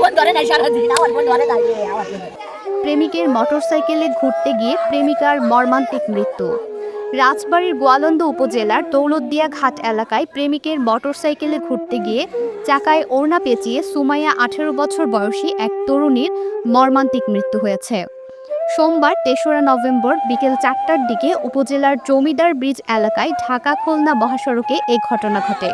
Phone ধরে নাই। প্রেমিকের মোটরসাইকেলে ঘুরতে গিয়ে প্রেমিকার মর্মান্তিক মৃত্যু। রাজবাড়ির গোয়ালন্দ উপজেলার দৌলতদিয়া ঘাট এলাকায় প্রেমিকের মোটরসাইকেলে ঘুরতে গিয়ে চাকায় ওড়না পেঁচিয়ে সুমাইয়া আঠেরো বছর বয়সী এক তরুণীর মর্মান্তিক মৃত্যু হয়েছে। সোমবার তেসরা নভেম্বর বিকেল চারটার দিকে উপজেলার জমিদার ব্রিজ এলাকায় ঢাকা খুলনা মহাসড়কে এ ঘটনা ঘটে।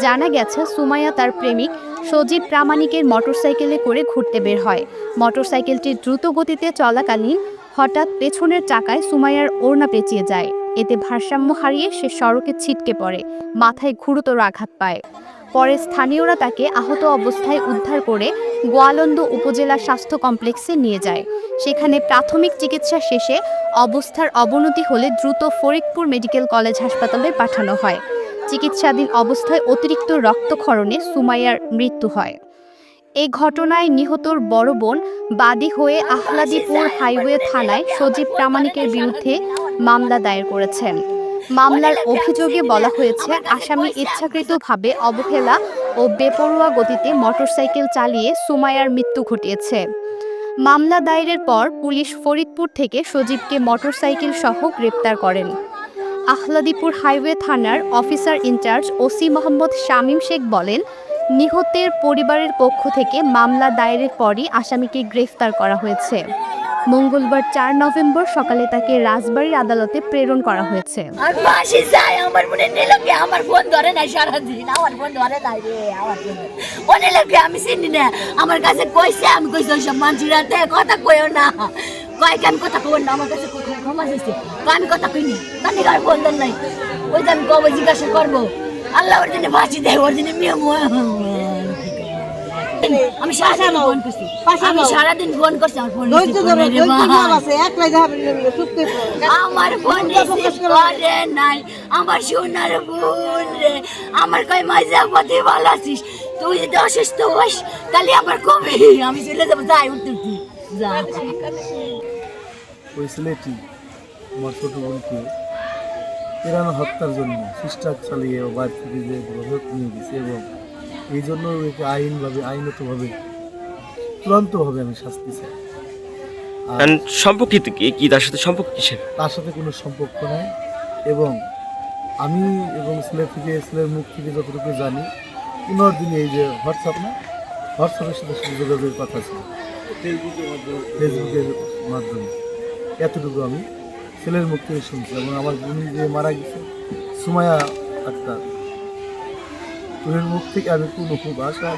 জানা গেছে, সুমাইয়া তার প্রেমিক সজীব প্রামাণিকের মোটরসাইকেলে করে ঘুরতে বের হয়। মোটরসাইকেলটি দ্রুত গতিতে চলাকালীন হঠাৎ পেছনের চাকায় সুমাইয়ার ওড়না পেঁচিয়ে যায়। এতে ভারসাম্য হারিয়ে সে সড়কে ছিটকে পড়ে, মাথায় গুরুতর আঘাত পায়। পরে স্থানীয়রা তাকে আহত অবস্থায় উদ্ধার করে গোয়ালন্দ উপজেলা স্বাস্থ্য কমপ্লেক্সে নিয়ে যায়। সেখানে প্রাথমিক চিকিৎসা শেষে অবস্থার অবনতি হলে দ্রুত ফরিদপুর মেডিকেল কলেজ হাসপাতালে পাঠানো হয়। চিকিৎসাধীন অবস্থায় অতিরিক্ত রক্তক্ষরণে সুমাইয়ার মৃত্যু হয়। এই ঘটনায় নিহতর বড় বোন বাদী হয়ে আহলাদীপুর হাইওয়ে থানায় সজীব প্রামাণিকের বিরুদ্ধে মামলা দায়ের করেছেন। মামলার অভিযোগে বলা হয়েছে, আসামি ইচ্ছাকৃতভাবে অবহেলা ও বেপরোয়া গতিতে মোটরসাইকেল চালিয়ে সুমাইয়ার মৃত্যু ঘটিয়েছে। মামলা দায়েরের পর পুলিশ ফরিদপুর থেকে সজীবকে মোটরসাইকেল সহ গ্রেপ্তার করেন। আহলাদীপুর হাইওয়ে থানার officer in charge OC Mohammad Shamim Sheikh বলেন, নিহতের পরিবারের পক্ষ থেকে মামলা দায়েরের পরই আসামিকে গ্রেফতার করা হয়েছে। মঙ্গলবার চার নভেম্বর সকালে তাকে রাজবাড়ির আদালতে প্রেরণ করা হয়েছে। আমার আমি কাছে কথা না। না, আমার কাছে ক্ষমা চাইছে কয় আমি কথা কইনি। কানি কার ফোন দেন নাই ওই যে আমি কবে জিজ্ঞাসা করব। আল্লাহ ওর জন্য বাঁচি দেয় ওর জন্য মেয়ে আমি সারাদিন ফোন করছি। আমি সারাদিন ফোন করছি আমার ফোন আমার ফোন করে নাই। আমার সোনার বোন রে। আমার কই মজা পথে ভালো আছিস। তুই যদি অসুস্থ হস তাহলে আমার কবে? আমি চলে যাব যাই উঠতে উঠতে। যা। ওই ছেলেটি আমার ছোট বোনকে এরানো হত্যার জন্য সিস্টার চালিয়ে ও বাড়ি থেকে যে গ্রহক নিয়ে গেছে এবং এই জন্য একে আইনভাবে আইনতভাবে চূড়ান্তভাবে আমি শাস্তি চাই। আর সম্পর্কিত কি কি তার সাথে সম্পর্ক কিসের? তার সাথে কোনো সম্পর্ক নাই এবং আমি এবং ছেলে থেকে ছেলের মুখ থেকে যতটুকু জানি পনেরো দিনে এই যে হোয়াটসঅ্যাপ না হোয়াটসঅ্যাপের সাথে যোগাযোগের কথা ছিল। ফেসবুকের মাধ্যমে। এতটুকু আমি ছেলের মুখ থেকে শুনছি এবং আমার বোন যে মারা গেছে সুমায়া আক্তার। ওদের মুখ থেকে আমি কোনো খুব আশা